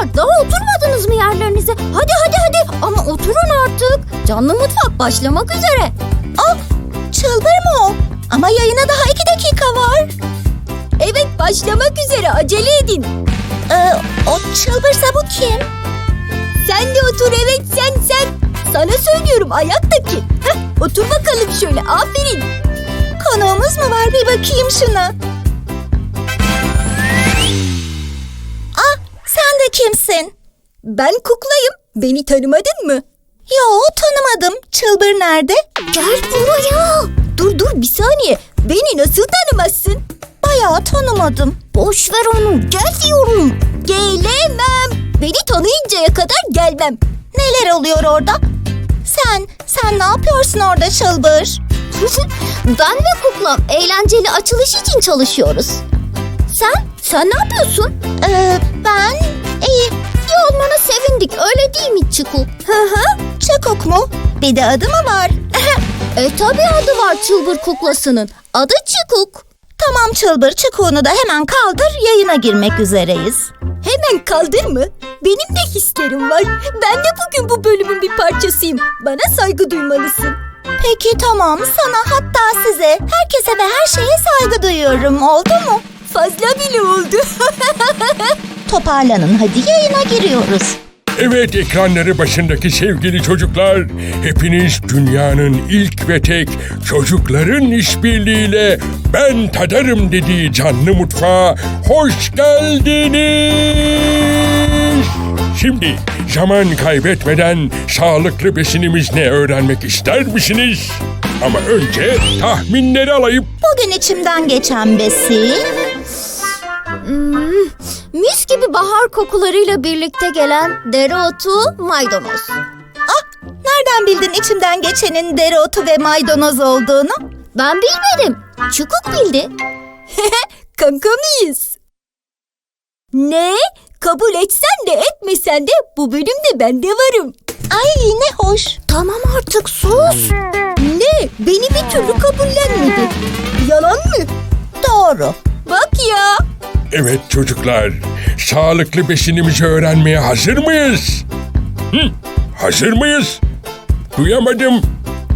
Çocuklar daha oturmadınız mı yerlerinize? Hadi hadi hadi ama oturun artık. Canlı mutfak başlamak üzere. Ah, çılbır mı o? Ama yayına daha iki dakika var. Evet başlamak üzere acele edin. Ee, o çılbırsa bu kim? Sen de otur evet sen sen. Sana söylüyorum ayaktaki. Heh, otur bakalım şöyle aferin. Konuğumuz mu var bir bakayım şuna. De kimsin? Ben kuklayım. Beni tanımadın mı? Yo, tanımadım. Çılbır nerede? Gel buraya. Dur dur bir saniye. Beni nasıl tanımazsın? Bayağı tanımadım. Boş ver onu. Gel diyorum. Gelemem. Beni tanıyıncaya kadar gelmem. Neler oluyor orada? Sen, sen ne yapıyorsun orada çılbır? ben ve kuklam eğlenceli açılış için çalışıyoruz. Sen? Sen ne yapıyorsun? Ee, ben iyi. İyi olmana sevindik öyle değil mi Çiku? Hı hı. Çakok mu? Bir de adı mı var? E tabi adı var çılbır kuklasının. Adı Çikuk. tamam çılbır çukuğunu da hemen kaldır yayına girmek üzereyiz. Hemen kaldır mı? Benim de hislerim var. Ben de bugün bu bölümün bir parçasıyım. Bana saygı duymalısın. Peki tamam sana hatta size herkese ve her şeye saygı duyuyorum oldu mu? Fazla bile oldu. Toparlanın hadi yayına giriyoruz. Evet ekranları başındaki sevgili çocuklar, hepiniz dünyanın ilk ve tek çocukların işbirliğiyle ben tadarım dediği canlı mutfağa hoş geldiniz. Şimdi zaman kaybetmeden sağlıklı besinimiz ne öğrenmek ister misiniz? Ama önce tahminleri alayım. Bugün içimden geçen besin mis gibi bahar kokularıyla birlikte gelen dereotu, maydanoz. Ah nereden bildin içimden geçenin dereotu ve maydanoz olduğunu? Ben bilmedim. Çukuk bildi. Kanka mıyız? Ne? Kabul etsen de etmesen de bu bölümde ben de varım. Ay ne hoş. Tamam artık sus. Ne? Beni bir türlü kabullenmedi. Yalan mı? Doğru. Bak ya. Evet çocuklar, sağlıklı besinimizi öğrenmeye hazır mıyız? Hı, hazır mıyız? Duyamadım.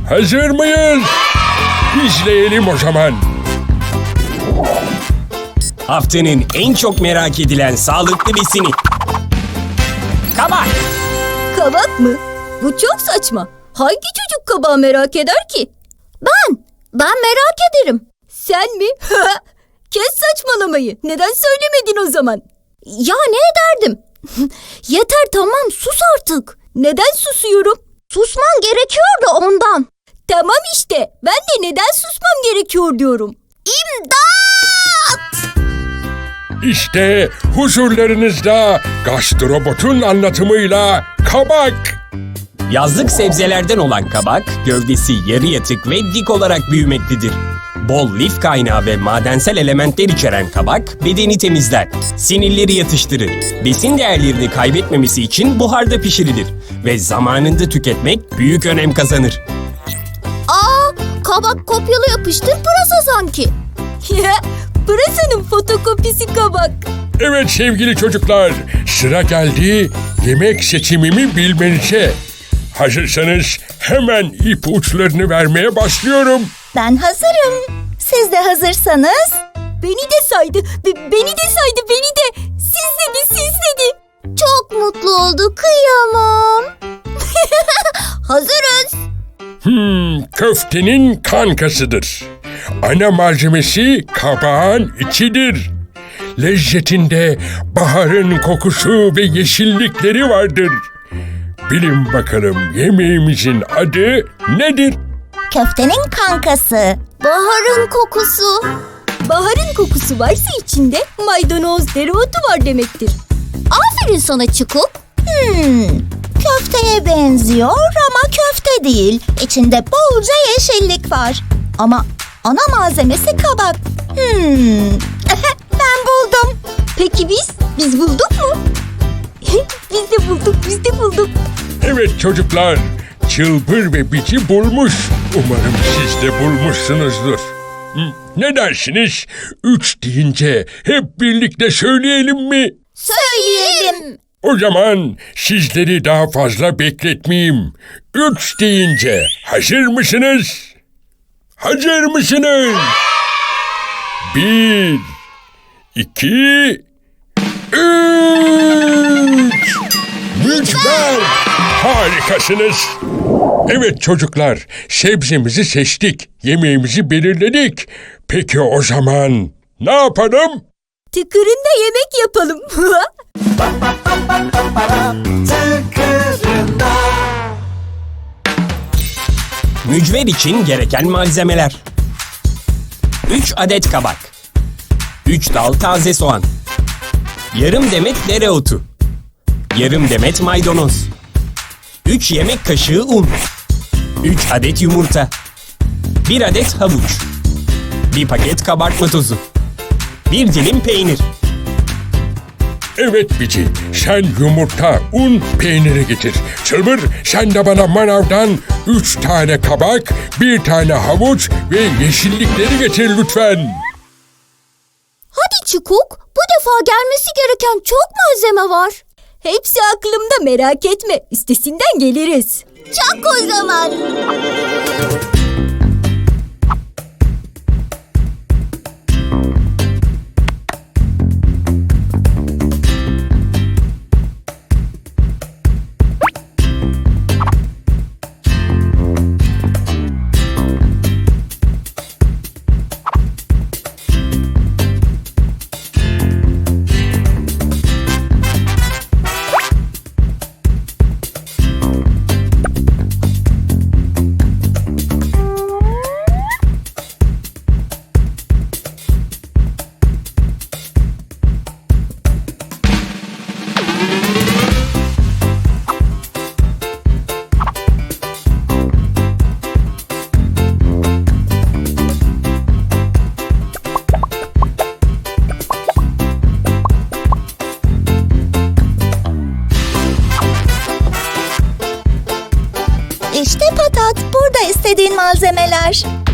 Hazır mıyız? İzleyelim o zaman. Haftanın en çok merak edilen sağlıklı besini. Kabak. Kabak mı? Bu çok saçma. Hangi çocuk kabağı merak eder ki? Ben. Ben merak ederim. Sen mi? Kes saçmalamayı. Neden söylemedin o zaman? Ya ne ederdim? Yeter tamam sus artık. Neden susuyorum? Susman gerekiyor da ondan. Tamam işte. Ben de neden susmam gerekiyor diyorum. İmdat! İşte huzurlarınızda gastrobotun anlatımıyla kabak. Yazlık sebzelerden olan kabak, gövdesi yarı yatık ve dik olarak büyümektedir. Bol lif kaynağı ve madensel elementler içeren kabak bedeni temizler, sinirleri yatıştırır. Besin değerlerini kaybetmemesi için buharda pişirilir ve zamanında tüketmek büyük önem kazanır. Aa, kabak kopyalı yapıştır pırasa sanki. Pırasanın fotokopisi kabak. Evet sevgili çocuklar, sıra geldi yemek seçimimi bilmenize. Hazırsanız hemen ipuçlarını vermeye başlıyorum. Ben hazırım. Siz de hazırsanız Beni de saydı, be- beni de saydı, beni de. Siz dedi, siz dedi. Çok mutlu oldu, kıyamam. Hazırız. Hmm, köftenin kankasıdır. Ana malzemesi kabağın içidir. Lezzetinde baharın kokusu ve yeşillikleri vardır. Bilin bakalım yemeğimizin adı nedir? Köftenin kankası. Baharın kokusu. Baharın kokusu varsa içinde maydanoz, dereotu var demektir. Aferin sana Çukuk. Hmm, köfteye benziyor ama köfte değil. İçinde bolca yeşillik var. Ama ana malzemesi kabak. Hmm, ben buldum. Peki biz? Biz bulduk mu? biz de bulduk, biz de bulduk. Evet çocuklar, çılbır ve bici bulmuş. Umarım siz de bulmuşsunuzdur. Ne dersiniz? Üç deyince hep birlikte söyleyelim mi? Söyleyelim. O zaman sizleri daha fazla bekletmeyeyim. Üç deyince hazır mısınız? Hazır mısınız? Bir, iki, üç. Mükemmel. Harikasınız. Evet çocuklar, sebzemizi seçtik, yemeğimizi belirledik. Peki o zaman ne yapalım? Tıkırında yemek yapalım. Mücver için gereken malzemeler. 3 adet kabak. 3 dal taze soğan. Yarım demet dereotu. Yarım demet maydanoz. 3 yemek kaşığı un. 3 adet yumurta. 1 adet havuç. 1 paket kabartma tozu. 1 dilim peynir. Evet Bici, sen yumurta, un, peyniri getir. Çılbır, sen de bana manavdan üç tane kabak, bir tane havuç ve yeşillikleri getir lütfen. Hadi Çukuk, bu defa gelmesi gereken çok malzeme var. Hepsi aklımda merak etme. Üstesinden geliriz. Çak o zaman.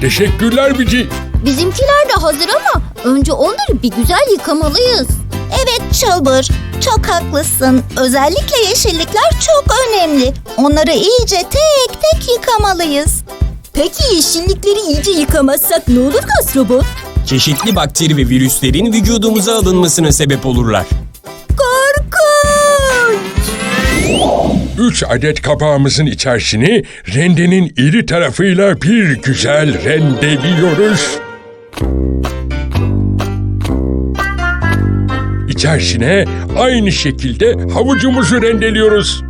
Teşekkürler Bici. Bizimkiler de hazır ama önce onları bir güzel yıkamalıyız. Evet Çılbır, çok haklısın. Özellikle yeşillikler çok önemli. Onları iyice tek tek yıkamalıyız. Peki yeşillikleri iyice yıkamazsak ne olur gastrobot? Çeşitli bakteri ve virüslerin vücudumuza alınmasına sebep olurlar. 3 adet kapağımızın içerisini rendenin iri tarafıyla bir güzel rendeliyoruz. İçerisine aynı şekilde havucumuzu rendeliyoruz.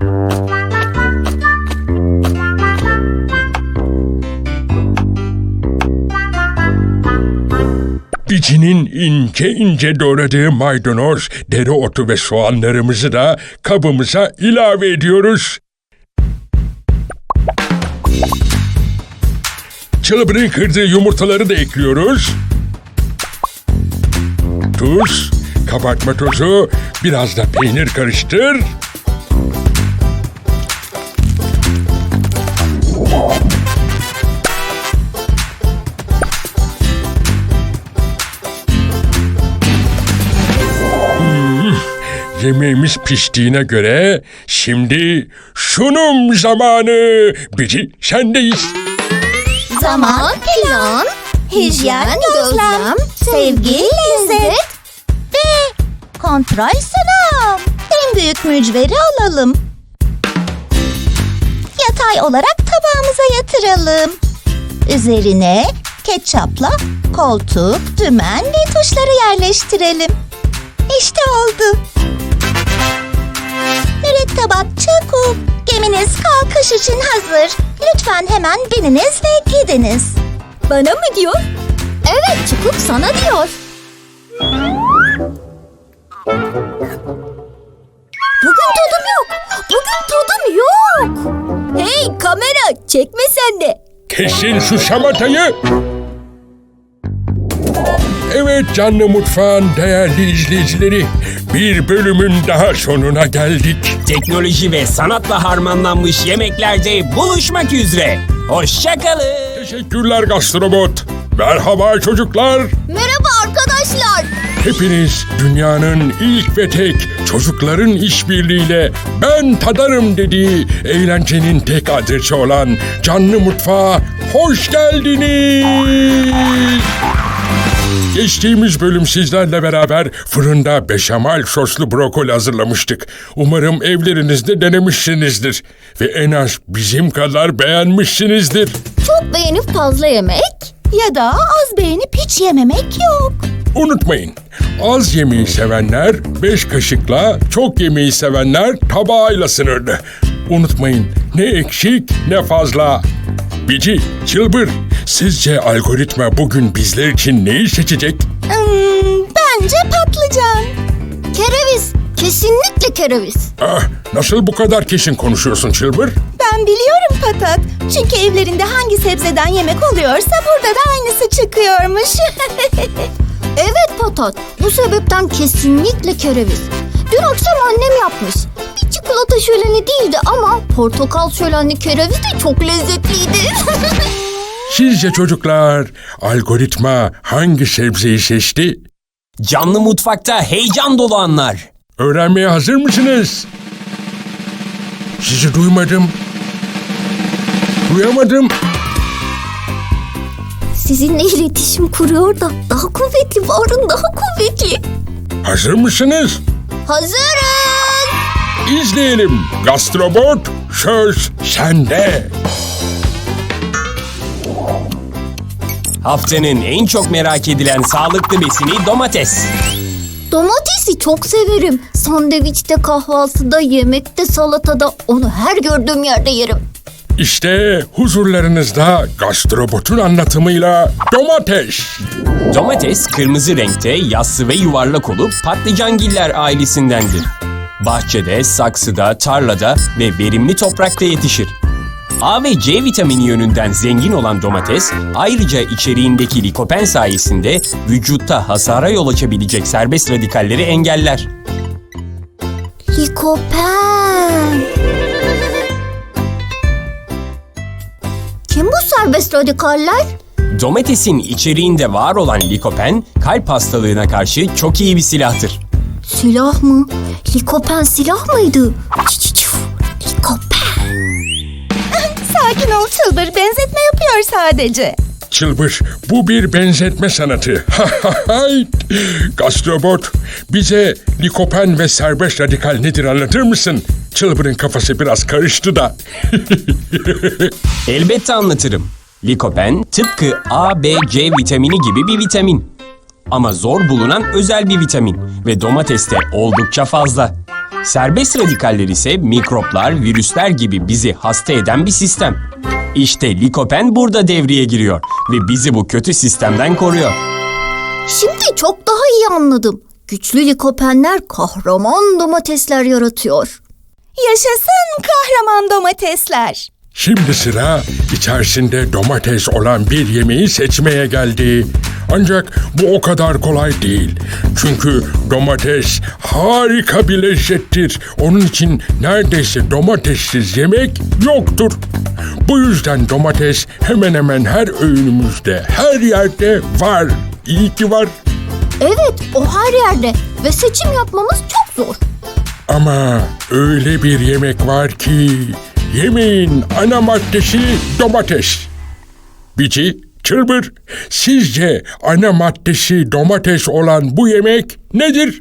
Bicinin ince ince doğradığı maydanoz, dereotu ve soğanlarımızı da kabımıza ilave ediyoruz. Çılbırın kırdığı yumurtaları da ekliyoruz. Tuz, kabartma tozu, biraz da peynir karıştır. Yemeğimiz piştiğine göre şimdi sunum zamanı. Bici sendeyiz. Zaman, plan, hijyen, gözlem, sevgi, lezzet ve kontrol sınav. En büyük mücveri alalım. Yatay olarak tabağımıza yatıralım. Üzerine ketçapla koltuk, dümen ve tuşları yerleştirelim. İşte oldu. Mürettebat çabuk. Geminiz kalkış için hazır. Lütfen hemen bininiz ve gidiniz. Bana mı diyor? Evet Çukuk sana diyor. Bugün tadım yok. Bugün tadım yok. Hey kamera çekme sen de. Kesin şu şamatayı. Evet canlı mutfağın değerli izleyicileri. Bir bölümün daha sonuna geldik. Teknoloji ve sanatla harmanlanmış yemeklerde buluşmak üzere. Hoşçakalın. Teşekkürler gastrobot. Merhaba çocuklar. Merhaba arkadaşlar. Hepiniz dünyanın ilk ve tek çocukların işbirliğiyle ben tadarım dediği eğlencenin tek adresi olan Canlı Mutfağa hoş geldiniz. Geçtiğimiz bölüm sizlerle beraber fırında beşamel soslu brokoli hazırlamıştık. Umarım evlerinizde denemişsinizdir ve en az bizim kadar beğenmişsinizdir. Çok beğenip fazla yemek. Ya da az beğenip hiç yememek yok. Unutmayın, az yemeği sevenler beş kaşıkla, çok yemeği sevenler tabağıyla sınırlı. Unutmayın, ne eksik ne fazla. Bici, Çılbır, sizce algoritma bugün bizler için neyi seçecek? Hmm, bence patlıcan. Kereviz. Kesinlikle kereviz. Ah, nasıl bu kadar kesin konuşuyorsun Çılbır? Ben biliyorum Patat. Çünkü evlerinde hangi sebzeden yemek oluyorsa burada da aynısı çıkıyormuş. Evet Patat. Bu sebepten kesinlikle kereviz. Dün akşam annem yapmış. Çikolata şöleni değildi ama portakal şölenli kereviz de çok lezzetliydi. Sizce çocuklar algoritma hangi sebzeyi seçti? Canlı mutfakta heyecan dolu anlar. Öğrenmeye hazır mısınız? Sizi duymadım. Duyamadım. Sizinle iletişim kuruyor da daha kuvvetli varın daha kuvvetli. Hazır mısınız? Hazırız. İzleyelim. Gastrobot söz sende. Haftanın en çok merak edilen sağlıklı besini domates. Domatesi çok severim. Sandviçte, kahvaltıda, yemekte, salatada onu her gördüğüm yerde yerim. İşte huzurlarınızda gastrobotun anlatımıyla domates. Domates kırmızı renkte, yassı ve yuvarlak olup patlıcangiller ailesindendir. Bahçede, saksıda, tarlada ve verimli toprakta yetişir. A ve C vitamini yönünden zengin olan domates, ayrıca içeriğindeki likopen sayesinde vücutta hasara yol açabilecek serbest radikalleri engeller. Likopen. Kim bu serbest radikaller? Domatesin içeriğinde var olan likopen, kalp hastalığına karşı çok iyi bir silahtır. Silah mı? Likopen silah mıydı? Likopen. Sakin ol Çılbır, benzetme yapıyor sadece. Çılbır, bu bir benzetme sanatı. Gastrobot, bize likopen ve serbest radikal nedir anlatır mısın? Çılbır'ın kafası biraz karıştı da. Elbette anlatırım. Likopen tıpkı A, B, C vitamini gibi bir vitamin. Ama zor bulunan özel bir vitamin ve domateste oldukça fazla. Serbest radikaller ise mikroplar, virüsler gibi bizi hasta eden bir sistem. İşte likopen burada devreye giriyor ve bizi bu kötü sistemden koruyor. Şimdi çok daha iyi anladım. Güçlü likopenler kahraman domatesler yaratıyor. Yaşasın kahraman domatesler. Şimdi sıra içerisinde domates olan bir yemeği seçmeye geldi. Ancak bu o kadar kolay değil. Çünkü domates harika bir lezzettir. Onun için neredeyse domatessiz yemek yoktur. Bu yüzden domates hemen hemen her öğünümüzde, her yerde var. İyi ki var. Evet, o her yerde ve seçim yapmamız çok zor. Ama öyle bir yemek var ki yemeğin ana maddesi domates. Bici, çılbır, sizce ana maddesi domates olan bu yemek nedir?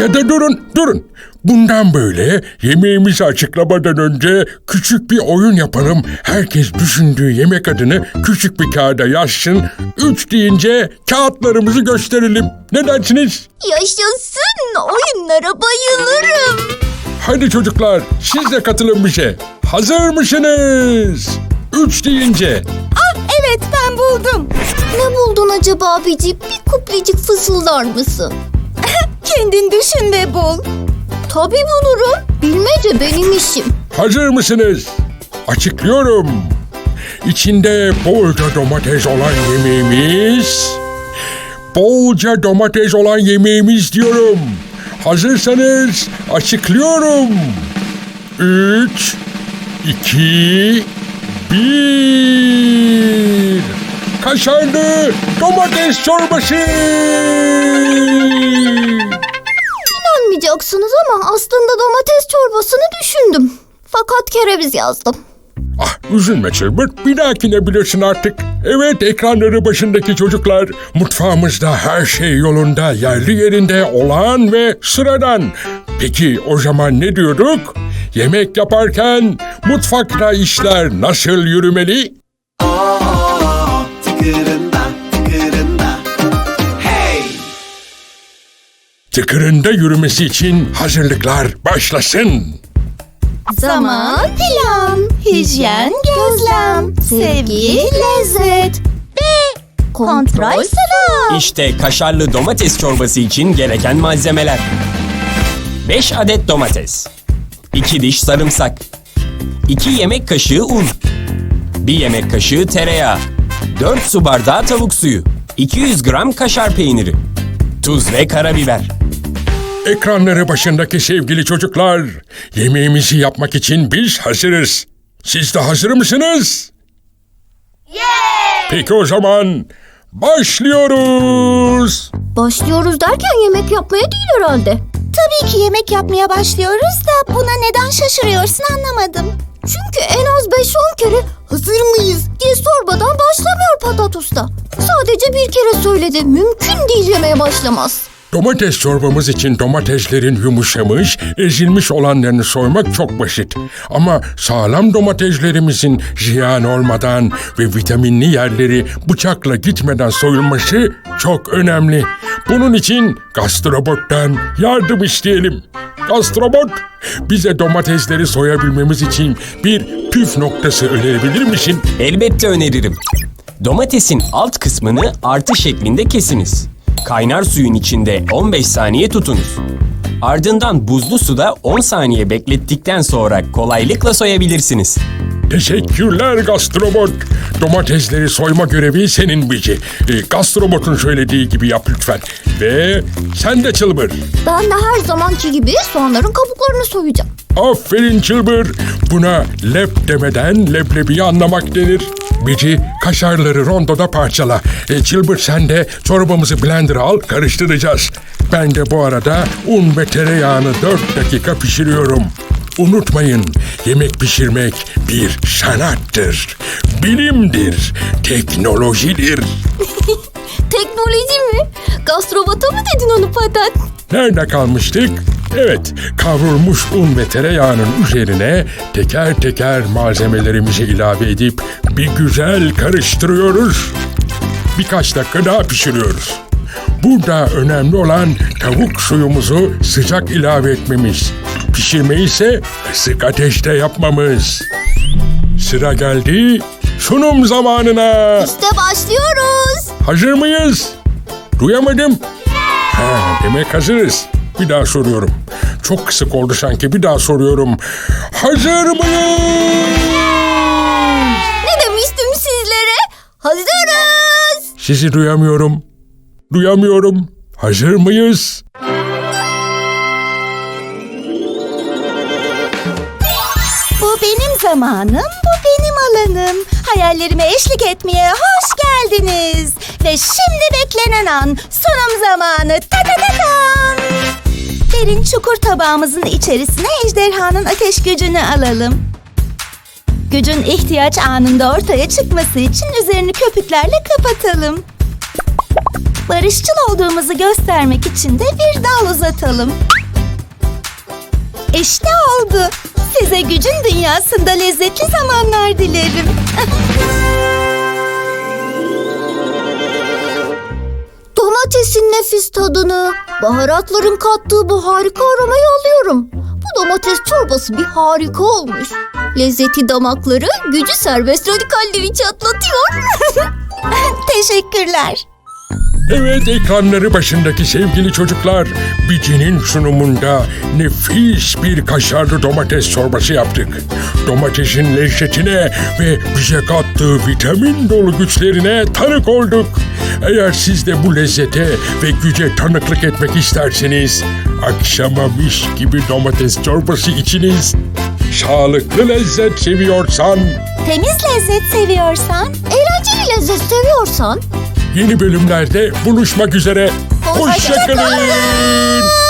Ya da durun, durun. Bundan böyle yemeğimizi açıklamadan önce küçük bir oyun yapalım. Herkes düşündüğü yemek adını küçük bir kağıda yazsın. Üç deyince kağıtlarımızı gösterelim. Ne dersiniz? Yaşasın, oyunlara bayılırım. Hadi çocuklar siz de katılın bize. Hazır mısınız? Üç deyince. Ah evet ben buldum. Ne buldun acaba abici? Bir kuplecik fısıldar mısın? Kendin düşün ve bul. Tabii bulurum. Bilmece benim işim. Hazır mısınız? Açıklıyorum. İçinde bolca domates olan yemeğimiz... Bolca domates olan yemeğimiz diyorum. Hazırsanız açıklıyorum. Üç, iki, bir. kaşarlı domates çorbası. İnanmayacaksınız ama aslında domates çorbasını düşündüm. Fakat kereviz yazdım. Ah üzülme Çılbırt bir dahakine bilirsin artık. Evet ekranları başındaki çocuklar mutfağımızda her şey yolunda yerli yerinde olağan ve sıradan. Peki o zaman ne diyorduk? Yemek yaparken mutfakta işler nasıl yürümeli? Tıkırında yürümesi için hazırlıklar başlasın. Zaman, plan, hijyen, gözlem, sevgi, lezzet ve kontrol sıra. İşte kaşarlı domates çorbası için gereken malzemeler. 5 adet domates. 2 diş sarımsak. 2 yemek kaşığı un. 1 yemek kaşığı tereyağı. 4 su bardağı tavuk suyu. 200 gram kaşar peyniri. Tuz ve karabiber. Ekranları başındaki sevgili çocuklar, yemeğimizi yapmak için biz hazırız. Siz de hazır mısınız? Peki o zaman başlıyoruz. Başlıyoruz derken yemek yapmaya değil herhalde. Tabii ki yemek yapmaya başlıyoruz da buna neden şaşırıyorsun anlamadım. Çünkü en az 5-10 kere hazır mıyız diye sormadan başlamıyor Patat Usta. Sadece bir kere söyledi. Mümkün değil yemeğe başlamaz. Domates çorbamız için domateslerin yumuşamış, ezilmiş olanlarını soymak çok basit. Ama sağlam domateslerimizin ziyan olmadan ve vitaminli yerleri bıçakla gitmeden soyulması çok önemli. Bunun için gastrobottan yardım isteyelim. Gastrobot, bize domatesleri soyabilmemiz için bir püf noktası önerebilir misin? Elbette öneririm. Domatesin alt kısmını artı şeklinde kesiniz. Kaynar suyun içinde 15 saniye tutunuz. Ardından buzlu suda 10 saniye beklettikten sonra kolaylıkla soyabilirsiniz. Teşekkürler gastrobot. Domatesleri soyma görevi senin Bici. E, gastrobotun söylediği gibi yap lütfen. Ve sen de çılbır. Ben de her zamanki gibi soğanların kabuklarını soyacağım. Aferin çılbır. Buna lep demeden leblebiyi anlamak denir. Bici kaşarları rondoda parçala. E, çılbır sen de çorbamızı blender'a al karıştıracağız. Ben de bu arada un ve tereyağını 4 dakika pişiriyorum. Unutmayın, yemek pişirmek bir sanattır, bilimdir, teknolojidir. Teknoloji mi? Gastrobota mı dedin onu Patat? Nerede kalmıştık? Evet, kavrulmuş un ve tereyağının üzerine teker teker malzemelerimizi ilave edip bir güzel karıştırıyoruz. Birkaç dakika daha pişiriyoruz. Burada önemli olan tavuk suyumuzu sıcak ilave etmemiz. Pişirmeyi ise kısık ateşte yapmamız. Sıra geldi sunum zamanına. İşte başlıyoruz. Hazır mıyız? Duyamadım. Ha, demek hazırız. Bir daha soruyorum. Çok kısık oldu sanki. Bir daha soruyorum. Hazır mıyız? Ne demiştim sizlere? Hazırız. Sizi duyamıyorum. Duyamıyorum. Hazır mıyız? Bu benim zamanım, bu benim alanım. Hayallerime eşlik etmeye hoş geldiniz. Ve şimdi beklenen an, sunum zamanı. Ta ta ta tam. Derin çukur tabağımızın içerisine ejderhanın ateş gücünü alalım. Gücün ihtiyaç anında ortaya çıkması için üzerini köpüklerle kapatalım. Barışçıl olduğumuzu göstermek için de bir dal uzatalım. İşte oldu. Size gücün dünyasında lezzetli zamanlar dilerim. Domatesin nefis tadını, baharatların kattığı bu harika aromayı alıyorum. Bu domates çorbası bir harika olmuş. Lezzeti damakları, gücü serbest radikalleri çatlatıyor. Teşekkürler. Evet ekranları başındaki sevgili çocuklar. Bici'nin sunumunda nefis bir kaşarlı domates çorbası yaptık. Domatesin lezzetine ve bize kattığı vitamin dolu güçlerine tanık olduk. Eğer siz de bu lezzete ve güce tanıklık etmek isterseniz akşama mis gibi domates çorbası içiniz. Sağlıklı lezzet seviyorsan Temiz lezzet seviyorsan. Eğlenceli lezzet seviyorsan yeni bölümlerde buluşmak üzere. Hoşçakalın. Hoşça